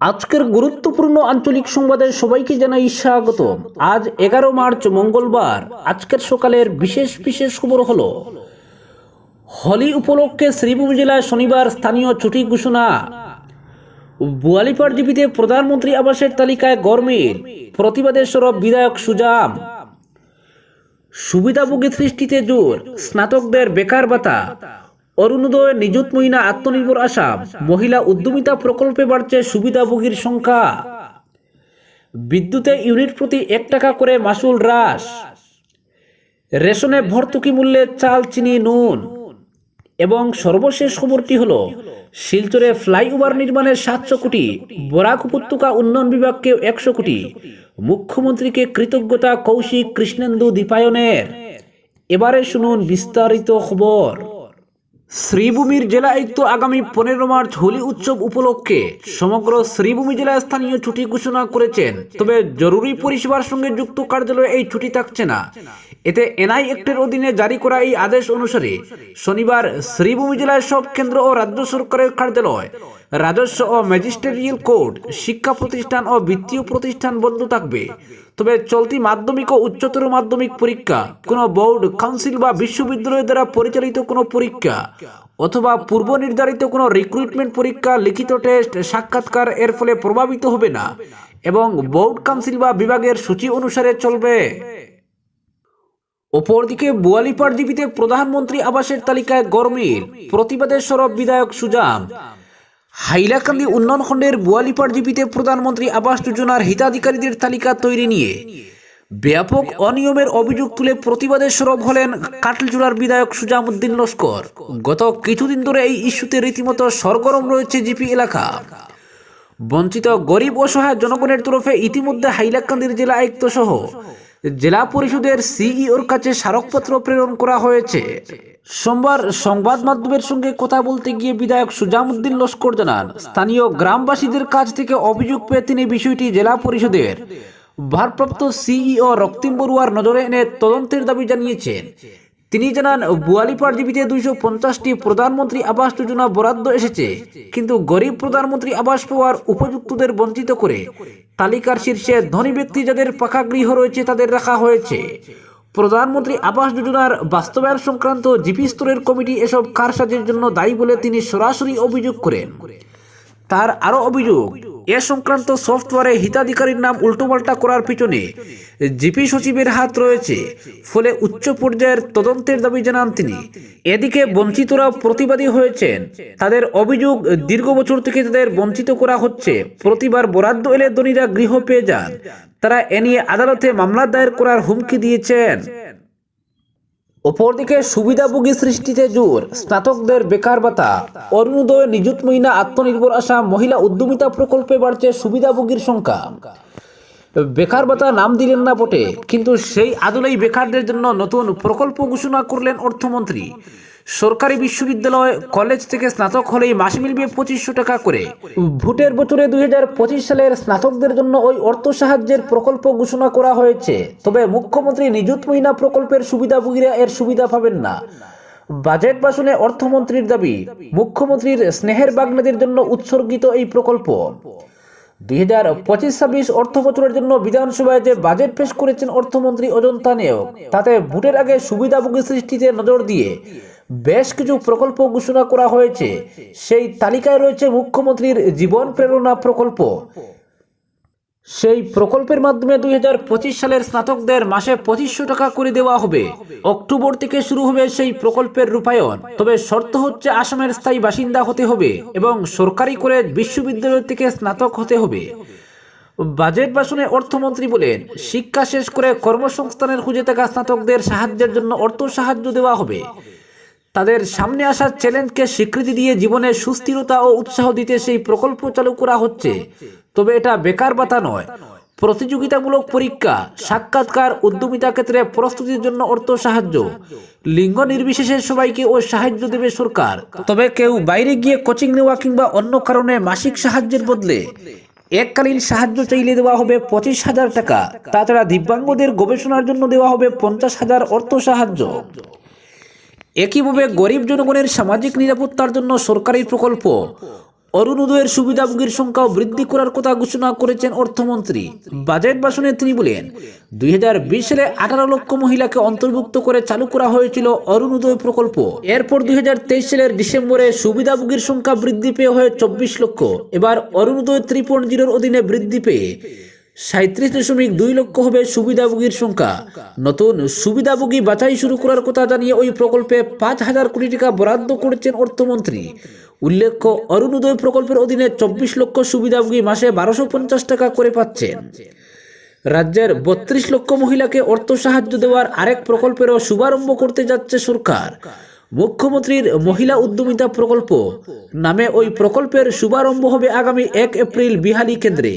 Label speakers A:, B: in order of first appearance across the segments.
A: আজকের গুরুত্বপূর্ণ আঞ্চলিক সংবাদে সবাইকে জানাই স্বাগত। আজ এগারো মার্চ, মঙ্গলবার। আজকের সকালের বিশেষ বিশেষ খবর হলো, হলি উপলক্ষে শ্রীভূমি জেলায় শনিবার স্থানীয় ছুটি ঘোষণা। বুয়ালিপাড় জীবিতে প্রধানমন্ত্রী আবাসের তালিকায় গরমিল প্রতিবাদের সরব বিধায়ক সুজাম। সুবিধাভোগী সৃষ্টিতে জোর, স্নাতকদের বেকার ভাতা। অরুণোদয় নিযুত মহিলা আত্মনির্ভর আসাম মহিলা উদ্যমিতা প্রকল্পে বাড়ছে সুবিধাভোগীর সংখ্যা। বিদ্যুতে ইউনিট প্রতি এক টাকা করে মাসুল হ্রাস। রেশনে ভর্তুকি মূল্যে চাল, চিনি, নুন। এবং সর্বশেষ খবরটি হল, শিলচরে ফ্লাইওভার নির্মাণের সাতশো কোটি, বরাক উপত্যকা উন্নয়ন বিভাগকে একশো কোটি। মুখ্যমন্ত্রীকে কৃতজ্ঞতা কৌশিক কৃষ্ণেন্দু দীপায়নের। এবারে শুনুন বিস্তারিত খবর। শ্রীভূমির জেলা আয়ুক্ত আগামী পনেরো মার্চ হোলি উৎসব উপলক্ষে সমগ্র শ্রীভূমি জেলায় স্থানীয় ছুটি ঘোষণা করেছেন। তবে জরুরি পরিষেবার সঙ্গে যুক্ত কার্যালয়ে এই ছুটি থাকছে না। এতে এনআই অ্যাক্টের অধীনে জারি করা এই আদেশ অনুসারে শনিবার শ্রীভূমি জেলায় সব কেন্দ্র ও রাজ্য সরকারের কার্যালয় রাজস্ব ও ম্যাজিস্ট্রেরিয়াল কোর্ট শিক্ষা প্রতিষ্ঠান ও বিত্তীয় প্রতিষ্ঠান বন্ধ থাকবে। তবে চলতি মাধ্যমিক ও উচ্চতর মাধ্যমিক পরীক্ষা, কোনো বোর্ড, কাউন্সিল বা বিশ্ববিদ্যালয় দ্বারা পরিচালিত কোনো পরীক্ষা অথবা পূর্ব নির্ধারিত কোনো রিক্রুটমেন্ট পরীক্ষা, লিখিত টেস্ট, সাক্ষাৎকার এর ফলে প্রভাবিত হবে না এবং বোর্ড, কাউন্সিল বা বিভাগের সূচি অনুসারে চলবে। অপরদিকে বুয়ালিপাড় দ্বীপিতে প্রধানমন্ত্রী আবাসের তালিকায় গরমিল, প্রতিবাদের সরব বিধায়ক সুজাম। হাইলাকান্দি উন্নয়ন খণ্ডের বুয়ালিপাড় জিপিতে প্রধানমন্ত্রী আবাস যোজনার হিতাধিকারীদের তালিকা তৈরি নিয়ে ব্যাপক অনিয়মের অভিযোগ তুলে প্রতিবাদের সরব হলেন কাটলজোড়ার বিধায়ক সুজামুদ্দিন লস্কর। গত কিছুদিন ধরে এই ইস্যুতে রীতিমতো সরগরম রয়েছে জিপি এলাকা। বঞ্চিত গরিব অসহায় জনগণের তরফে ইতিমধ্যে হাইলাকান্দির জেলা আয়ুক্ত সহ জেলা পরিষদের সিইওর কাছে স্মারকপত্র প্রেরণ করা হয়েছে। সোমবার সংবাদ মাধ্যমের সঙ্গে কথা বলতে গিয়ে বিধায়ক সুজামুদ্দিন লস্কর জানান, স্থানীয় গ্রামবাসীদের কাছ থেকে অভিযোগ পেয়ে তিনি বিষয়টি জেলা পরিষদের ভারপ্রাপ্ত সিইও রক্তিম বড়ুয়ার নজরে এনে তদন্তের দাবি জানিয়েছেন। তিনি জানান বুয়ালিপাড় জীবিতে দুইশো পঞ্চাশটি প্রধানমন্ত্রী আবাস যোজনা বরাদ্দ এসেছে। কিন্তু গরিব প্রধানমন্ত্রী আবাস পাওয়ার উপযুক্তদের বঞ্চিত করে তালিকার শীর্ষে ধনী ব্যক্তি যাদের পাকা গৃহ রয়েছে তাদের রাখা হয়েছে। প্রধানমন্ত্রী আবাস যোজনার বাস্তবায়ন সংক্রান্ত জিপি স্তরের কমিটি এসব কারসাজের জন্য দায়ী বলে তিনি সরাসরি অভিযোগ করেন। তার আরও অভিযোগ এ সংক্রান্ত সফটওয়্যারে হিতাধিকারীর নাম উল্টোপাল্টা করার পিছনে জিপি সচিবের হাত রয়েছে। ফলে উচ্চ পর্যায়ের তদন্তের দাবি জানান তিনি। এদিকে বঞ্চিতরা প্রতিবাদী হয়েছেন। তাদের অভিযোগ দীর্ঘ বছর থেকে তাদের বঞ্চিত করা হচ্ছে। প্রতিবার বরাদ্দ এলে ধনীরা গৃহ পেয়ে যান। তারা এ নিয়ে আদালতে মামলা দায়ের করার হুমকি দিয়েছেন। অপরদিকে সুবিধাভোগী সৃষ্টিতে জোর, স্নাতকদের বেকার ভাতা। অরুণোদয়, নিযুত মহিলা আত্মনির্ভর আসাম মহিলা উদ্যমিতা প্রকল্পে বাড়ছে সুবিধাভোগীর সংখ্যা। বেকার ভাতা নাম দিলেন না বটে, কিন্তু সেই আদলেই বেকারদের জন্য নতুন প্রকল্প ঘোষণা করলেন অর্থমন্ত্রী। সরকারি বিশ্ববিদ্যালয় কলেজ থেকে স্নাতক হলেই মাসে মিলবে পঁচিশশো টাকা করে। ভোটের বছরে দুই হাজার পঁচিশ সালের স্নাতকদের জন্য ওই অর্থ সাহায্যের প্রকল্প ঘোষণা করা হয়েছে। তবে মুখ্যমন্ত্রী নিযুত মহিলা প্রকল্পের সুবিধাভোগীরা এর সুবিধা পাবেন না। বাজেট বাসনে অর্থমন্ত্রীর দাবি, মুখ্যমন্ত্রীর স্নেহের বাগনাদের জন্য উৎসর্গিত এই প্রকল্প। দুই হাজার পঁচিশ ছাব্বিশ অর্থ বছরের জন্য বিধানসভায় যে বাজেট পেশ করেছেন অর্থমন্ত্রী অজন্তা নেও তাতে ভোটের আগে সুবিধাভোগী সৃষ্টিতে নজর দিয়ে বেশ কিছু প্রকল্প ঘোষণা করা হয়েছে। সেই তালিকায় রয়েছে মুখ্যমন্ত্রীর জীবন প্রেরণা প্রকল্প। সেই প্রকল্পের মাধ্যমে দুই হাজার পঁচিশ সালের স্নাতকদের মাসে পঁচিশশো টাকা করে দেওয়া হবে। অক্টোবর থেকে শুরু হবে সেই প্রকল্পের রূপায়ণ। তবে শর্ত হচ্ছে আসামের স্থায়ী বাসিন্দা হতে হবে এবং সরকারি কলেজ, বিশ্ববিদ্যালয় থেকে স্নাতক হতে হবে। বাজেট ভাষণে অর্থমন্ত্রী বলেন, শিক্ষা শেষ করে কর্মসংস্থানের খুঁজে থাকা স্নাতকদের সাহায্যের জন্য অর্থ সাহায্য দেওয়া হবে। তাদের সামনে আসা চ্যালেঞ্জকে স্বীকৃতি দিয়ে জীবনে সুস্থিরতা ও উৎসাহ দিতে সেই প্রকল্প চালু করা হচ্ছে। তবে এটা বেকার ভাতা নয়। প্রতিযোগিতামূলক পরীক্ষা, সাক্ষাৎকার, উদ্যমিতা ক্ষেত্রে প্রস্তুতির জন্য অর্থ সাহায্য। লিঙ্গ নির্বিশেষে সবাইকে ও সাহায্য দেবে সরকার। তবে কেউ বাইরে গিয়ে কোচিং নেওয়া কিংবা অন্য কারণে মাসিক সাহায্যের বদলে এককালীন সাহায্য চাইলে দেওয়া হবে পঁচিশ হাজার টাকা। তাছাড়া দিব্যাঙ্গদের গবেষণার জন্য দেওয়া হবে পঞ্চাশ হাজার অর্থ সাহায্য। একইভাবে গরিব জনগণের সামাজিক নিরাপত্তার জন্য সরকারি প্রকল্প। অরুণোদয়ের সুবিধাভোগীর সংখ্যাও বৃদ্ধি করার কথা ঘোষণা করেছেন অর্থমন্ত্রী। বাজেট ভাষণে তিনি বলেন, দুই হাজার বিশ সালে আঠারো লক্ষ মহিলাকে অন্তর্ভুক্ত করে চালু করা হয়েছিল অরুণোদয় প্রকল্প। এরপর দুই হাজার তেইশ সালের ডিসেম্বরে সুবিধাভোগীর সংখ্যা বৃদ্ধি পেয়ে হয় চব্বিশ লক্ষ। এবার অরুণোদয় থ্রি পয়েন্ট জিরোর অধীনে বৃদ্ধি পেয়ে সাঁত্রিশ দশমিক দুই লক্ষ হবে সুবিধাভোগীর সংখ্যা। নতুন সুবিধাভোগী বাছাই শুরু করার কথা জানিয়ে ওই প্রকল্পে পাঁচ হাজার কোটি টাকা বরাদ্দ করেছেন অর্থমন্ত্রী। উল্লেখ্য অরুণোদয় প্রকল্পের অধীনে চব্বিশ লক্ষ সুবিধাভোগী মাসে বারোশো পঞ্চাশ টাকা করে পাচ্ছেন। রাজ্যের বত্রিশ লক্ষ মহিলাকে অর্থ সাহায্য দেওয়ার আরেক প্রকল্পেরও শুভারম্ভ করতে যাচ্ছে সরকার। মুখ্যমন্ত্রীর মহিলা উদ্যমিতা প্রকল্প নামে ওই প্রকল্পের শুভারম্ভ হবে আগামী এক এপ্রিল বিহালি কেন্দ্রে।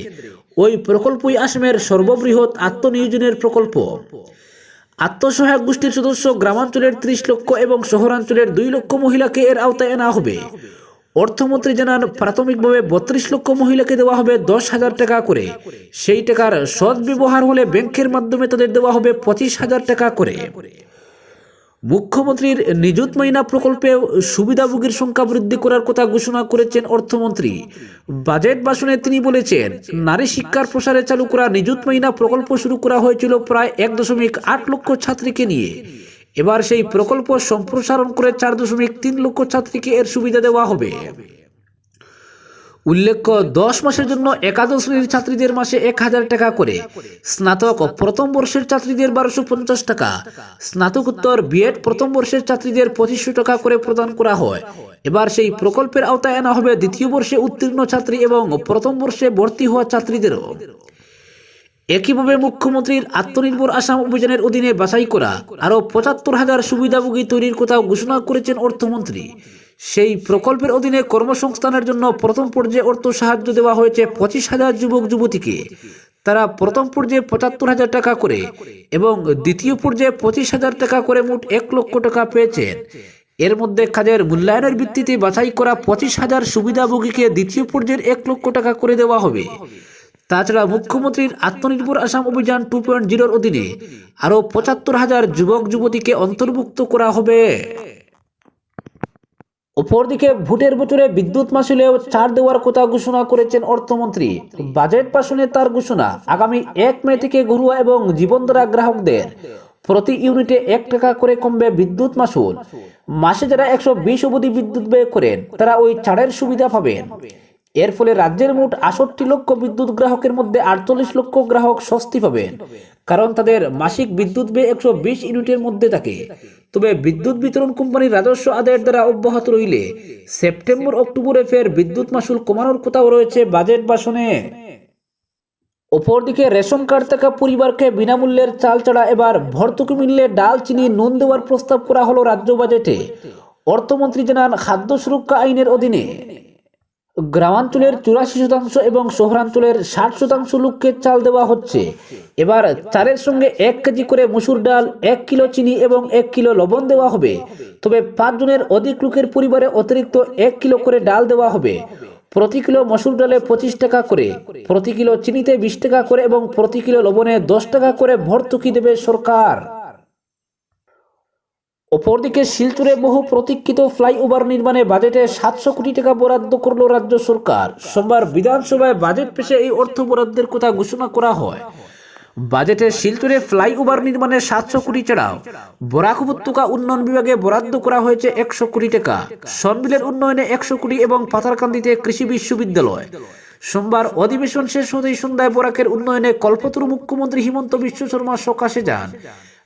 A: ওই প্রকল্পই আসামের সর্ববৃহৎ আত্মনিয়োজনের প্রকল্প। আত্মসহায়ক গোষ্ঠীর সদস্য গ্রামাঞ্চলের ত্রিশ লক্ষ এবং শহরাঞ্চলের দুই লক্ষ মহিলাকে এর আওতায় আনা হবে। অর্থমন্ত্রী জানান, প্রাথমিকভাবে বত্রিশ লক্ষ মহিলাকে দেওয়া হবে দশ হাজার টাকা করে। সেই টাকার সদ্ব্যবহার হলে ব্যাংকের মাধ্যমে তাদের দেওয়া হবে পঁচিশ হাজার টাকা করে। মুখ্যমন্ত্রীর নিযুত মহিনা প্রকল্পে সুবিধাভোগীর সংখ্যা বৃদ্ধি করার কথা ঘোষণা করেছেন অর্থমন্ত্রী। বাজেট ভাষণে তিনি বলেছেন, নারী শিক্ষার প্রসারে চালু করা নিযুত মহিনা প্রকল্প শুরু করা হয়েছিল প্রায় এক দশমিক আট লক্ষ ছাত্রীকে নিয়ে। এবার সেই প্রকল্প সম্প্রসারণ করে চার দশমিক তিন লক্ষ ছাত্রীকে এর সুবিধা দেওয়া হবে। উল্লেখ্য, দশ মাসের জন্য একাদশ শ্রেণির ছাত্রীদের মাসে এক হাজার টাকা করে। স্নাতক প্রথম বর্ষের ছাত্রীদের বারোশো পঞ্চাশ টাকা। স্নাতকোত্তর বিএড প্রথম বর্ষের ছাত্রীদের পঁচিশশো টাকা করে প্রদান করা হয়। এবার সেই প্রকল্পের আওতায় আনা হবে দ্বিতীয় বর্ষে উত্তীর্ণ ছাত্রী এবং প্রথম বর্ষে ভর্তি হওয়া ছাত্রীদেরও। একইভাবে মুখ্যমন্ত্রীর আত্মনির্ভর আসাম অভিযানের অধীনে বাছাই করা আরও পঁচাত্তর হাজার সুবিধাভোগী তৈরির কথা ঘোষণা করেছেন অর্থমন্ত্রী। সেই প্রকল্পের অধীনে কর্মসংস্থানের জন্য প্রথম পর্যায়ে অর্থ সাহায্য দেওয়া হয়েছে পঁচিশ হাজার যুবক, যুবতীকে। তারা প্রথম পর্যায়ে পঁচাত্তর হাজার টাকা করে এবং দ্বিতীয় পর্যায়ে পঁচিশ হাজার টাকা করে মোট এক লক্ষ টাকা পেয়েছেন। এর মধ্যে কাজের মূল্যায়নের ভিত্তিতে বাছাই করা পঁচিশ হাজার সুবিধাভোগীকে দ্বিতীয় পর্যায়ের এক লক্ষ টাকা করে দেওয়া হবে। তাছাড়া মুখ্যমন্ত্রীর আত্মনির্ভর আসাম অভিযান টু পয়েন্ট জিরোর অধীনে আরও পঁচাত্তর হাজার যুবক, যুবতীকে অন্তর্ভুক্ত করা হবে। অপরদিকে ভোটের বছরে বিদ্যুৎ মাসুলেও ছাড় দেওয়ার কথা ঘোষণা করেছেন অর্থমন্ত্রী। বাজেট পাশনে তার ঘোষণা, আগামী এক মে থেকে ঘরুয়া এবং জীবনধারা গ্রাহকদের প্রতি ইউনিটে এক টাকা করে কমবে বিদ্যুৎ মাসুল। মাসে যারা একশো বিশ অবধি বিদ্যুৎ ব্যয় করেন, তারা ওই ছাড়ের সুবিধা পাবেন। এর ফলে রাজ্যের মোট আষট্টি লক্ষ বিদ্যুৎ গ্রাহকের মধ্যে আটচল্লিশ লক্ষ গ্রাহক স্বস্তি পাবেন, কারণ তাদের মাসিক বিদ্যুৎ ব্যয় একশো বিশ ইউনিটের মধ্যে থাকে। তবে বিদ্যুৎ বিতরণ কোম্পানির রাজস্ব আদায়ের দ্বারা অব্যাহত রইলে সেপ্টেম্বর অক্টোবরে ফের বিদ্যুৎ মাসুল কমানোর কথাও রয়েছে বাজেট ভাষণে। অপরদিকে রেশন কার্ড থাকা পরিবারকে বিনামূল্যের চাল ছাড়া এবার ভর্তুকি মূল্যে ডাল, চিনি, নুন দেওয়ার প্রস্তাব করা হলো রাজ্য বাজেটে। অর্থমন্ত্রী জানান, খাদ্য সুরক্ষা আইনের অধীনে। গ্রামাঞ্চলের চুরাশি শতাংশ এবং শহরাঞ্চলের ষাট শতাংশ লোককে চাল দেওয়া হচ্ছে। এবার চালের সঙ্গে এক কেজি করে মসুর ডাল, এক কিলো চিনি এবং এক কিলো লবণ দেওয়া হবে। তবে পাঁচজনের অধিক লোকের পরিবারে অতিরিক্ত এক কিলো করে ডাল দেওয়া হবে। প্রতি কিলো মসুর ডালে পঁচিশ টাকা করে, প্রতি কিলো চিনিতে বিশ টাকা করে এবং প্রতি কিলো লবণে দশ টাকা করে ভর্তুকি দেবে সরকার। অপরদিকে শিলচরে বহু প্রতীক্ষিত ফ্লাইওভার নির্মাণে বাজেটে সাতশো কোটি টাকা বরাদ্দ করল রাজ্য সরকার। সোমবার বিধানসভায় বাজেট পেশে এই অর্থ বরাদ্দের কথা ঘোষণা করা হয়। বাজেটে শিলচরে ফ্লাইওভার নির্মাণে সাতশো কোটি ছাড়াও বরাক উপত্যকা উন্নয়ন বিভাগে বরাদ্দ করা হয়েছে একশো কোটি টাকা, সনবিলের উন্নয়নে একশো কোটি এবং পাথারকান্দিতে কৃষি বিশ্ববিদ্যালয়। সোমবার অধিবেশন শেষ হতেই সন্ধ্যায় বরাকের উন্নয়নে কল্পতরু মুখ্যমন্ত্রী হিমন্ত বিশ্ব শর্মা সকাশে যান।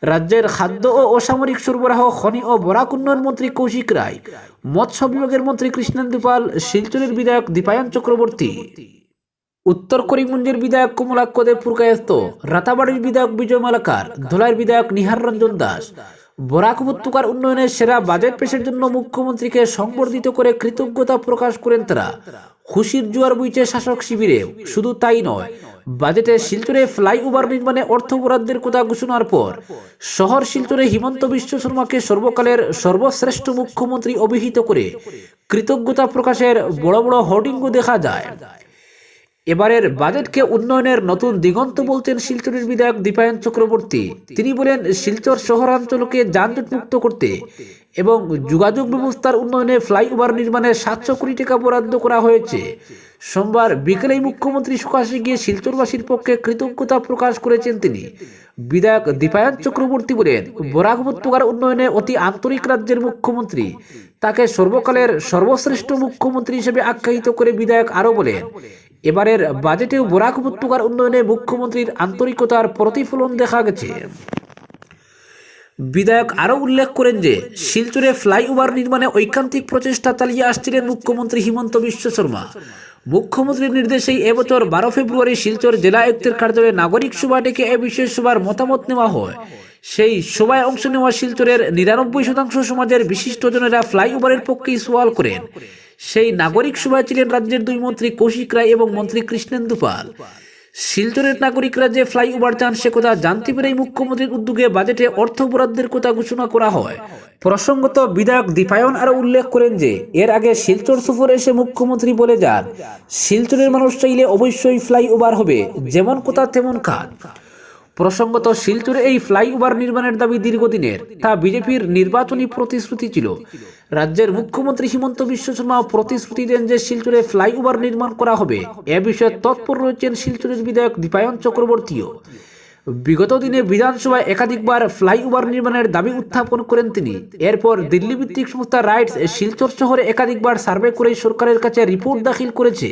A: রাজ্যের খাদ্য ও অসামরিক সরবরাহ, খনি ও বরাক উন্নয়ন মন্ত্রী কৌশিক রায়, মৎস্য বিভাগের মন্ত্রী কৃষ্ণেন্দু পাল, শিলচরের বিধায়ক দীপায়ন চক্রবর্তী, উত্তর করিমগঞ্জের বিধায়ক কমলাক্ষ দেব পুরকায়স্ত রাতাবাড়ির বিধায়ক বিজয় মালাকার, ধলাইয়ের বিধায়ক নিহার রঞ্জন দাস, বরাক উপত্যকার উন্নয়নের সেরা বাজেট পেশের জন্য মুখ্যমন্ত্রীকে সংবর্ধিত করে কৃতজ্ঞতা প্রকাশ করেন তারা। খুশির জোয়ার বইছে শাসক শিবিরে, শুধু তাই নয় বাজেটে শিলচরে ফ্লাইওভার নির্মাণে অর্থ বরাদ্দের কথা ঘোষণার পর, শহর শিলচরে হিমন্ত বিশ্ব শর্মাকে সর্বকালের সর্বশ্রেষ্ঠ মুখ্যমন্ত্রী অভিহিত করে কৃতজ্ঞতা প্রকাশের বড় বড় হোর্ডিংও দেখা যায়। এবারের বাজেটকে উন্নয়নের নতুন দিগন্ত বলছেন শিলচরের বিধায়ক দীপায়ন চক্রবর্তী। তিনি বলেন, শিলচর শহরাঞ্চলকে যানজট মুক্ত করতে এবং যোগাযোগ ব্যবস্থার উন্নয়নে ফ্লাইওভার নির্মাণে সাতশো কোটি টাকা বরাদ্দ করা হয়েছে। সোমবার বিকেলেই মুখ্যমন্ত্রী সুকাশে গিয়ে শিলচরবাসীর পক্ষে কৃতজ্ঞতা প্রকাশ করেছেন তিনি। বিধায়ক দীপায়ন চক্রবর্তী বলেন, বরাক উপত্যকার উন্নয়নে অতি আন্তরিক রাজ্যের মুখ্যমন্ত্রী। তাকে সর্বকালের সর্বশ্রেষ্ঠ মুখ্যমন্ত্রী হিসেবে আখ্যায়িত করে বিধায়ক আরও বলেন, এবারের বাজেটেও বরাক উপত্যকার উন্নয়নে মুখ্যমন্ত্রীর আন্তরিকতার প্রতিফলন দেখা গেছে। বিধায়ক আরও উল্লেখ করেন যে, শিলচরে ফ্লাইওভার নির্মাণে ঐকান্তিক প্রচেষ্টা চালিয়ে আসছিলেন মুখ্যমন্ত্রী হিমন্ত বিশ্ব শর্মা। মুখ্যমন্ত্রীর নির্দেশেই এবছর বারো ফেব্রুয়ারি শিলচর জেলা আয়ুক্তের কার্যালয়ে নাগরিক সভা ডেকে এ বিশেষ সভার মতামত নেওয়া হয়। সেই সভায় অংশ নেওয়া শিলচরের নিরানব্বই শতাংশ সমাজের বিশিষ্টজনেরা ফ্লাইওভারের পক্ষেই সওয়াল করেন। সেই নাগরিক সভায় ছিলেন রাজ্যের দুই মন্ত্রী কৌশিক রায় এবং মন্ত্রী কৃষ্ণেন্দু পাল। শিলচরের নাগরিকরা যে ফ্লাইওভার চান সে কথা জানতে পেরেই মুখ্যমন্ত্রীর উদ্যোগে বাজেটে অর্থ বরাদ্দের কথা ঘোষণা করা হয়। প্রসঙ্গত বিধায়ক দীপায়ন আরও উল্লেখ করেন যে, এর আগে শিলচর সফরে এসে মুখ্যমন্ত্রী বলে যান, শিলচরের মানুষ চাইলে অবশ্যই ফ্লাইওভার হবে, যেমন কোথা তেমন কাজ। প্রসঙ্গত, শিলচরে এই ফ্লাইওভার নির্মাণের দাবি দীর্ঘদিনের। তা বিজেপির নির্বাচনী প্রতিশ্রুতি ছিল। রাজ্যের মুখ্যমন্ত্রী হিমন্ত বিশ্ব শর্মা প্রতিশ্রুতি দেন যে শিলচরে ফ্লাইওভার নির্মাণ করা হবে। এ বিষয়ে তৎপর রয়েছেন শিলচরের বিধায়ক দীপায়ন চক্রবর্তীও। বিগত দিনে বিধানসভায় একাধিকবার ফ্লাইওভার নির্মাণের দাবি উত্থাপন করেন তিনি। এরপর দিল্লি ভিত্তিক সংস্থা রাইটস শিলচর শহরে একাধিকবার সার্ভে করে সরকারের কাছে রিপোর্ট দাখিল করেছে।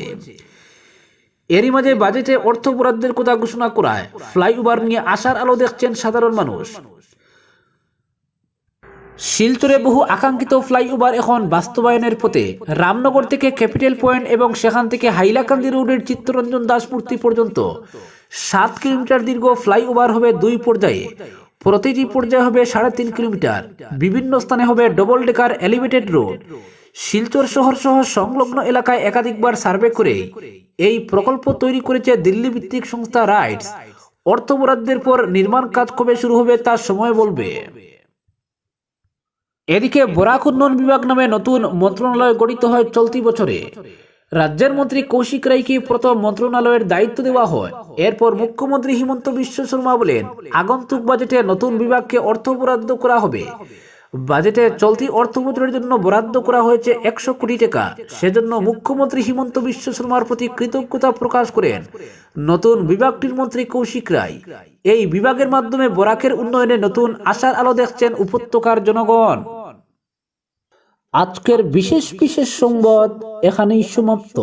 A: এরই মাঝে বাজেটে অর্থ বরাদ্দের কথা ঘোষণা করায়। ফ্লাইওভার নিয়ে আশার আলো দেখছেন সাধারণ মানুষ। শিলচরে বহু আকাঙ্ক্ষিত ফ্লাইওভার এখন বাস্তবায়নের পথে। রামনগর থেকে ক্যাপিটাল পয়েন্ট এবং সেখান থেকে হাইলাকান্দি রোডের চিত্তরঞ্জন দাসমূর্তি পর্যন্ত। সাত কিলোমিটার দীর্ঘ ফ্লাইওভার হবে দুই পর্যায়ে। প্রতিটি পর্যায়ে হবে সাড়ে তিন কিলোমিটার। বিভিন্ন স্থানে হবে double decker elevated road Silchar শহর সহ সংলগ্ন এলাকায় একাধিকবার সার্ভে করে এই প্রকল্প তৈরি করেছে দিল্লি ভিত্তিক সংস্থা রাইটস। অর্থ বরাদ্দের পর নির্মাণ কাজ কবে শুরু হবে তা সময় বলবে। এদিকে বরাক উন্নয়ন বিভাগ নামে নতুন মন্ত্রণালয় গঠিত হয় চলতি বছরে। রাজ্যের মন্ত্রী কৌশিক রায়কে প্রথম মন্ত্রণালয়ের দায়িত্ব দেওয়া হয়। এরপর মুখ্যমন্ত্রী হিমন্ত বিশ্ব শর্মা বলেন, আগন্তুক বাজেটে নতুন বিভাগকে অর্থ বরাদ্দ করা হবে। বাজেটে চলতি অর্থ বছরের জন্য বরাদ্দ করা হয়েছে একশো কোটি টাকা। সেজন্য মুখ্যমন্ত্রী হিমন্ত বিশ্ব শর্মার প্রতি কৃতজ্ঞতা প্রকাশ করেন। নতুন বিভাগটির মন্ত্রী কৌশিক রায়। এই বিভাগের মাধ্যমে বরাকের উন্নয়নে নতুন আশার আলো দেখছেন উপত্যকার জনগণ। আজকের বিশেষ বিশেষ সংবাদ এখানেই সমাপ্ত।